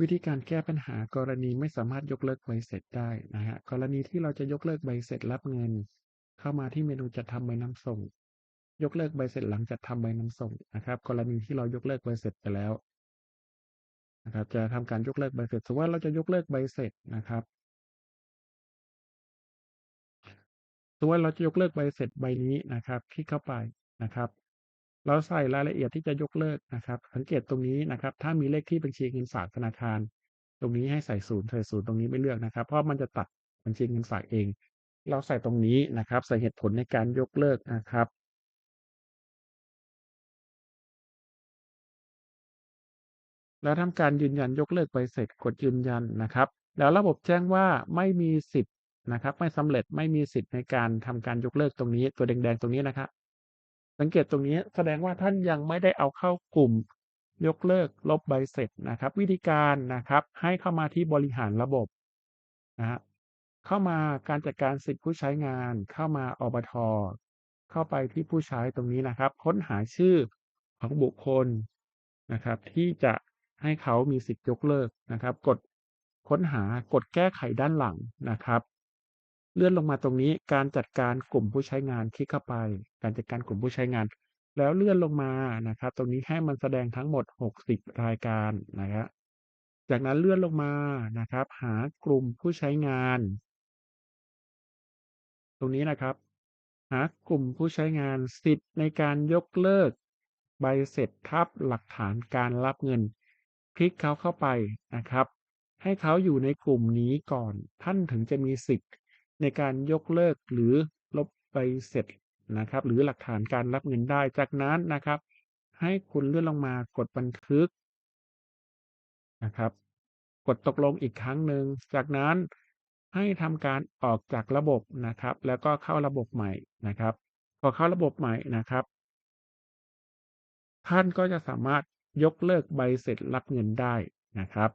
วิธีการแก้ปัญหากรณีไม่สามารถยกเลิกใบเสร็จได้นะครับกรณีที่เราจะยกเลิกใบเสร็จรับเงิน เข้ามาที่เมนูจัดทำใบนำส่ง ยกเลิกใบเสร็จหลังจัดทำใบนำส่งนะครับ กรณีที่เรายกเลิกใบเสร็จไปแล้วนะครับ จะทำการยกเลิกใบเสร็จสมมติว่าเราจะยกเลิกใบเสร็จนะครับสมมติว่าเราจะยกเลิกใบเสร็จใบนี้นะครับ คลิกเข้าไปนะครับ เราใส่รายละเอียดที่จะยกเลิกนะครับ สังเกตตรงนี้นะครับ ถ้ามีเลขที่บัญชีเงินฝากธนาคาร ตรงนี้ให้ใส่0ใส่0ตรงนี้ไม่เลือกนะครับ เพราะมันจะตัดบัญชีเงินฝากเอง เราใส่ตรงนี้นะครับ ใส่เหตุผลในการยกเลิกนะครับแล้วทำการยืนยันยกเลิกใบเสร็จกดยืนยันนะครับ แล้วระบบแจ้งว่าไม่มีสิทธิ์นะครับ ไม่สำเร็จไม่มีสิทธิ์ในการทำการยกเลิกตรงนี้ ตัวแดงๆตรงนี้นะครับ สังเกตตรงนี้แสดงว่าท่านยังไม่ได้เอาเข้ากลุ่มยกเลิกลบใบเสร็จนะครับ วิธีการนะครับให้เข้ามาที่บริหารระบบนะครับเข้ามาการจัดการสิทธิผู้ใช้งาน เข้ามาอบท.เข้าไปที่ผู้ใช้ตรงนี้นะครับ ค้นหาชื่อของบุคคลนะครับ ที่จะให้เขามีสิทธิ์ยกเลิกนะครับ กดค้นหากดแก้ไขด้านหลังนะครับ เลื่อนลงมาตรงนี้การจัดการกลุ่มผู้ใช้งานคลิกเข้าไป การจัดการกลุ่มผู้ใช้งาน แล้วเลื่อนลงมานะครับ ตรงนี้ให้มันแสดงทั้งหมด 60 รายการนะครับจากนั้นเลื่อนลงมานะครับ หากลุ่มผู้ใช้งาน ตรงนี้นะครับ หากลุ่มผู้ใช้งานสิทธิ์ในการยกเลิก ใบเสร็จทับหลักฐานการรับเงิน คลิกเขาเข้าไปนะครับ ให้เขาอยู่ในกลุ่มนี้ก่อน ท่านถึงจะมีสิทธิ์ ในการยกเลิกหรือลบใบเสร็จนะครับ หรือหลักฐานการรับเงินได้ จากนั้นนะครับ ให้คุณเลื่อนลงมากดบันทึกนะครับ กดตกลงอีกครั้งหนึ่ง จากนั้นให้ทำการออกจากระบบนะครับ แล้วก็เข้าระบบใหม่นะครับ พอเข้าระบบใหม่นะครับ ท่านก็จะสามารถยกเลิกใบเสร็จรับเงินได้นะครับ